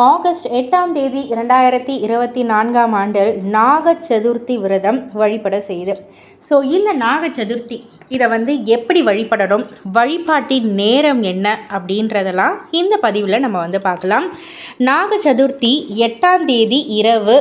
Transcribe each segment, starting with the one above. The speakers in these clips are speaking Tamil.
ஆகஸ்ட் எட்டாம் தேதி இரண்டாயிரத்தி இருபத்தி நான்காம் ஆண்டு நாக சதுர்த்தி விரதம் வழிபட செய்து. ஸோ இந்த நாக சதுர்த்தி இதை வந்து எப்படி வழிபடணும் வழிபாட்டின் நேரம் என்ன அப்படின்றதெல்லாம் இந்த பதிவில் நம்ம வந்து பார்க்கலாம். நாக சதுர்த்தி எட்டாம் தேதி இரவு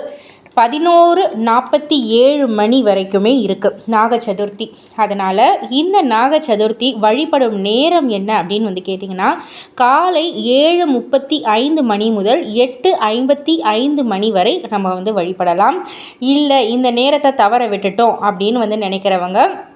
பதினோரு நாற்பத்தி ஏழு மணி வரைக்குமே இருக்குது நாக சதுர்த்தி அதனால் இந்த நாக சதுர்த்தி வழிபடும் நேரம் என்ன அப்படின்னு வந்து கேட்டிங்கன்னா காலை ஏழு முப்பத்தி ஐந்து மணி முதல் எட்டு ஐம்பத்தி ஐந்து மணி வரை நம்ம வந்து வழிபடலாம். இல்லை இந்த நேரத்தை தவற விட்டுட்டோம் அப்படின்னு வந்து நினைக்கிறவங்க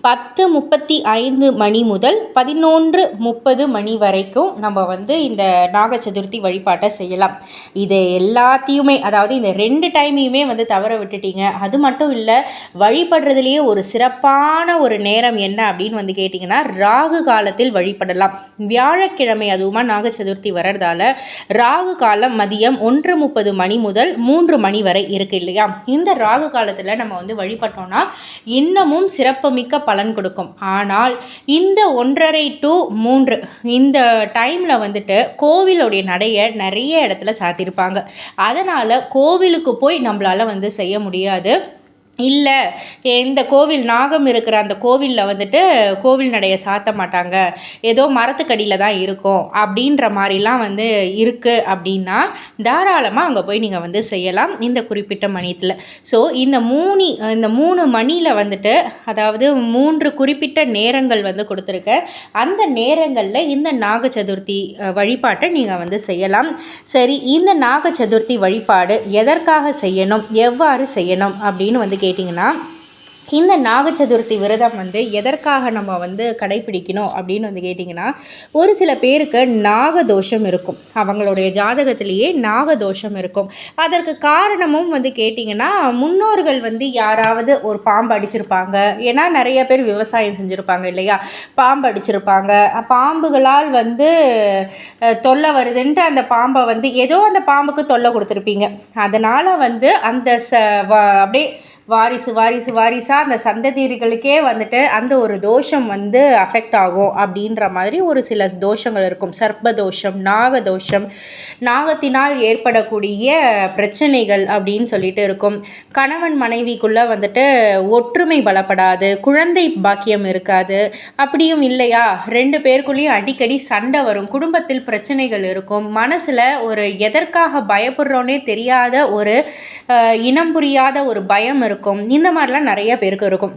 பத்து முப்பத்தி ஐந்து மணி முதல் பதினொன்று முப்பது மணி வரைக்கும் நம்ம வந்து இந்த நாக சதுர்த்தி வழிபாட்டை செய்யலாம். இது எல்லாத்தையுமே அதாவது இந்த ரெண்டு டைமையுமே வந்து தவற விட்டுட்டீங்க. அது மட்டும் இல்லை வழிபடுறதுலேயே ஒரு சிறப்பான ஒரு நேரம் என்ன அப்படின்னு வந்து கேட்டிங்கன்னா ராகு காலத்தில் வழிபடலாம். வியாழக்கிழமை அதுவுமா நாக சதுர்த்தி வர்றதால ராகு காலம் மதியம் ஒன்று முப்பது மணி முதல் மூன்று மணி வரை இருக்குது இல்லையா? இந்த ராகு காலத்தில் நம்ம வந்து வழிபட்டோம்னா இன்னமும் சிறப்புமிக்க பலன் கொடுக்கும். ஆனால் இந்த ஒன்றரை டு மூன்று இந்த டைமில் வந்துட்டு கோவிலுடைய நடையை நிறைய இடத்துல சாத்தியிருப்பாங்க அதனால் கோவிலுக்கு போய் நம்மளால் வந்து செய்ய முடியாது. இல்லை இந்த கோவில் நாகம் இருக்கிற அந்த கோவிலில் வந்துட்டு கோவில் நடையை சாத்த மாட்டாங்க. ஏதோ மரத்துக்கடியில் தான் இருக்கும். அப்படின்ற மாதிரிலாம் வந்து இருக்குது அப்படின்னா தாராளமாக அங்கே போய் நீங்கள் வந்து செய்யலாம். இந்த குறிப்பிட்ட மணியத்தில் ஸோ இந்த மூணு இந்த மூணு மணியில் வந்துட்டு அதாவது மூன்று குறிப்பிட்ட நேரங்கள் வந்து கொடுத்துருக்கேன். அந்த நேரங்களில் இந்த நாக சதுர்த்தி வழிபாட்டை நீங்கள் வந்து செய்யலாம். சரி இந்த நாக சதுர்த்தி வழிபாடு எதற்காக செய்யணும்? எவ்வாறு செய்யணும்? அப்படின்னு வந்து கேட்டிங்கன்னா இந்த நாக சதுர்த்தி விரதம் வந்து எதற்காக நம்ம வந்து கடைப்பிடிக்கணும் அப்படின்னு வந்து கேட்டிங்கன்னா ஒரு சில பேருக்கு நாகதோஷம் இருக்கும். அவங்களுடைய ஜாதகத்திலேயே நாகதோஷம் இருக்கும். அதற்கு காரணமும் வந்து கேட்டிங்கன்னா முன்னோர்கள் வந்து யாராவது ஒரு பாம்பு அடிச்சிருப்பாங்க. ஏன்னா நிறைய பேர் விவசாயம் செஞ்சுருப்பாங்க இல்லையா? பாம்பு அடிச்சிருப்பாங்க. பாம்புகளால் வந்து தொல்லை வருதுன்ட்டு அந்த பாம்பை வந்து ஏதோ அந்த பாம்புக்கு தொல்லை கொடுத்துருப்பீங்க. அதனால் வந்து அந்த ச அப்படியே வாரிசு வாரிசு வாரிசு வாரிசாக அந்த சந்ததியர்களுக்கே வந்துட்டு அந்த ஒரு தோஷம் வந்து அஃபெக்ட் ஆகும் அப்படின்ற மாதிரி ஒரு சில தோஷங்கள் இருக்கும். சர்ப்ப தோஷம் நாக தோஷம் நாகத்தினால் ஏற்படக்கூடிய பிரச்சனைகள் அப்படின்னு சொல்லிட்டு இருக்கும். கணவன் மனைவிக்குள்ளே வந்துட்டு ஒற்றுமை பலப்படாது குழந்தை பாக்கியம் இருக்காது. அப்படியும் இல்லையா? ரெண்டு பேருக்குள்ளேயும் அடிக்கடி சண்டை வரும். குடும்பத்தில் பிரச்சனைகள் இருக்கும். மனசில் ஒரு எதற்காக பயப்படுறோன்னே தெரியாத ஒரு இனம் புரியாத ஒரு பயம் இருக்கும். இந்த மாதிரிலாம் நிறைய பேருக்கு இருக்கும்.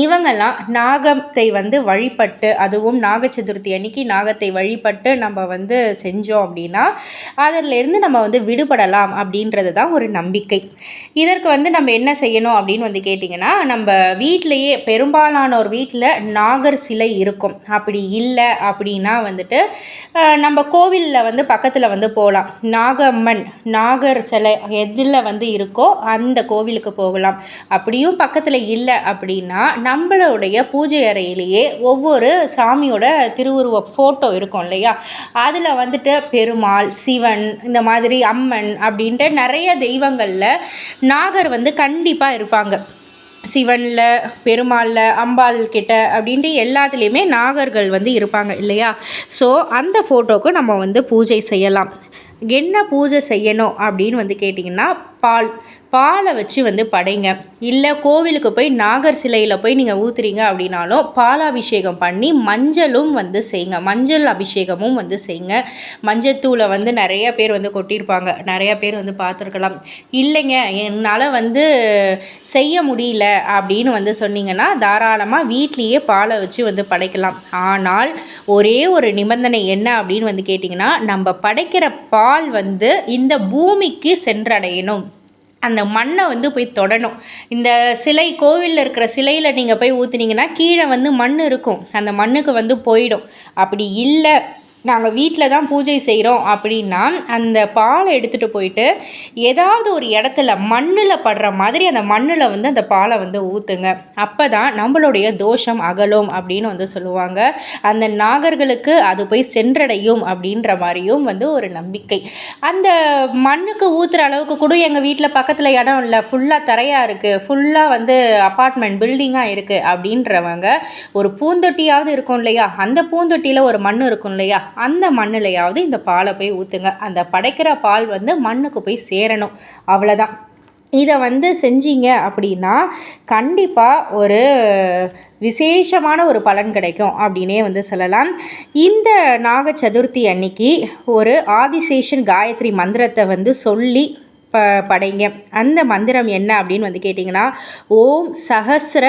இவங்கெல்லாம் நாகத்தை வந்து வழிபட்டு அதுவும் நாக சதுர்த்தி அன்னைக்கு நாகத்தை வழிபட்டு நம்ம வந்து செஞ்சோம் அப்படின்னா அதிலேருந்து நம்ம வந்து விடுபடலாம் அப்படின்றது தான் ஒரு நம்பிக்கை. இதற்கு வந்து நம்ம என்ன செய்யணும் அப்படின்னு வந்து கேட்டிங்கன்னா நம்ம வீட்டிலையே பெரும்பாலானோர் வீட்டில் நாகர் சிலை இருக்கும். அப்படி இல்லை அப்படின்னா வந்துட்டு நம்ம கோவிலில் வந்து பக்கத்தில் வந்து போகலாம். நாகம்மன் நாகர் சிலை எதில் வந்து இருக்கோ அந்த கோவிலுக்கு போகலாம். அப்படியும் பக்கத்தில் இல்லை அப்படின்னா நம்மளுடைய பூஜை அறையிலேயே ஒவ்வொரு சாமியோட திருவுருவ ஃபோட்டோ இருக்கும் இல்லையா? அதில் வந்துட்டு பெருமாள் சிவன் இந்த மாதிரி அம்மன் அப்படின்ட்டு நிறைய தெய்வங்களில் நாகர் வந்து கண்டிப்பாக இருப்பாங்க. சிவனில் பெருமாளில் அம்பாள் கிட்ட அப்படின்ட்டு எல்லாத்துலேயுமே நாகர்கள் வந்து இருப்பாங்க இல்லையா? ஸோ அந்த ஃபோட்டோவுக்கு நம்ம வந்து பூஜை செய்யலாம். என்ன பூஜை செய்யணும் அப்படின்னு வந்து கேட்டிங்கன்னா பால். பாலை வச்சு வந்து படைங்க. இல்லை கோவிலுக்கு போய் நாகர் சிலையில் போய் நீங்கள் ஊற்றுறீங்க அப்படின்னாலும் பாலாபிஷேகம் பண்ணி மஞ்சளும் வந்து செய்யுங்க மஞ்சள் அபிஷேகமும் வந்து செய்யுங்க மஞ்சத்தூளை வந்து நிறைய பேர் வந்து கொட்டியிருப்பாங்க. நிறையா பேர் வந்து பார்த்துருக்கலாம். இல்லைங்க என்னால் வந்து செய்ய முடியல அப்படின்னு வந்து சொன்னீங்கன்னா தாராளமாக வீட்லேயே பாலை வச்சு வந்து படைக்கலாம். ஆனால் ஒரே ஒரு நிபந்தனை என்ன அப்படின்னு வந்து கேட்டிங்கன்னா நம்ம படைக்கிற பால் வந்து இந்த பூமிக்கு சென்றடையணும். அந்த மண்ணை வந்து போய் தொடணும். இந்த சிலை கோவிலில் இருக்கிற சிலையில் நீங்கள் போய் ஊற்றுனீங்கன்னா கீழே வந்து மண் இருக்கும். அந்த மண்ணுக்கு வந்து போயிடும். அப்படி இல்லை. நாங்கள் வீட்டில் தான் பூஜை செய்கிறோம் அப்படின்னா அந்த பாலை எடுத்துகிட்டு போயிட்டு ஏதாவது ஒரு இடத்துல மண்ணில் படுற மாதிரி அந்த மண்ணில் வந்து அந்த பாலை வந்து ஊற்றுங்க அப்போ தான் நம்மளுடைய தோஷம் அகலும் அப்படின்னு வந்து சொல்லுவாங்க. அந்த நாகர்களுக்கு அது போய் சென்றடையும் அப்படின்ற மாதிரியும் வந்து ஒரு நம்பிக்கை. அந்த மண்ணுக்கு ஊற்றுற அளவுக்கு கூட எங்கள் வீட்டில் பக்கத்தில் இடம் இல்லை. ஃபுல்லாக தரையாக இருக்குது ஃபுல்லாக வந்து அப்பார்ட்மெண்ட் பில்டிங்காக இருக்குது அப்படின்றவங்க ஒரு பூந்தொட்டியாவது இருக்கும் இல்லையா? அந்த பூந்தொட்டியில் ஒரு மண் இருக்கும் இல்லையா? அந்த மண்ணிலையாவது இந்த பாலை போய் ஊற்றுங்க அந்த படைக்கிற பால் வந்து மண்ணுக்கு போய் சேரணும். அவ்வளோதான் இதை வந்து செஞ்சீங்க அப்படின்னா கண்டிப்பாக ஒரு விசேஷமான ஒரு பலன் கிடைக்கும் அப்படின்னே வந்து சொல்லலாம். இந்த நாக சதுர்த்தி அன்னைக்கு ஒரு ஆதிசேஷன் காயத்ரி மந்திரத்தை வந்து சொல்லி ப படைங்க. அந்த மந்திரம் என்ன அப்படின்னு வந்து கேட்டிங்கன்னா ஓம் சஹசிர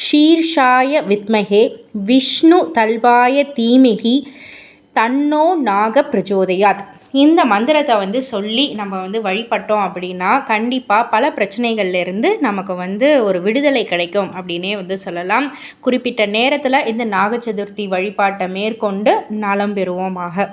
ஷீர்ஷாய வித்மகே விஷ்ணு தல்வாய தீமிகி தன்னோ நாக பிரச்சோதயாத். இந்த மந்திரத்தை வந்து சொல்லி நம்ம வந்து வழிபட்டோம் அப்படின்னா கண்டிப்பாக பல பிரச்சனைகள்லேருந்து நமக்கு வந்து ஒரு விடுதலை கிடைக்கும் அப்படின்னே வந்து சொல்லலாம். குறிப்பிட்ட நேரத்தில் இந்த நாக சதுர்த்தி வழிபாட்டை மேற்கொண்டு நலம் பெறுவோமாக.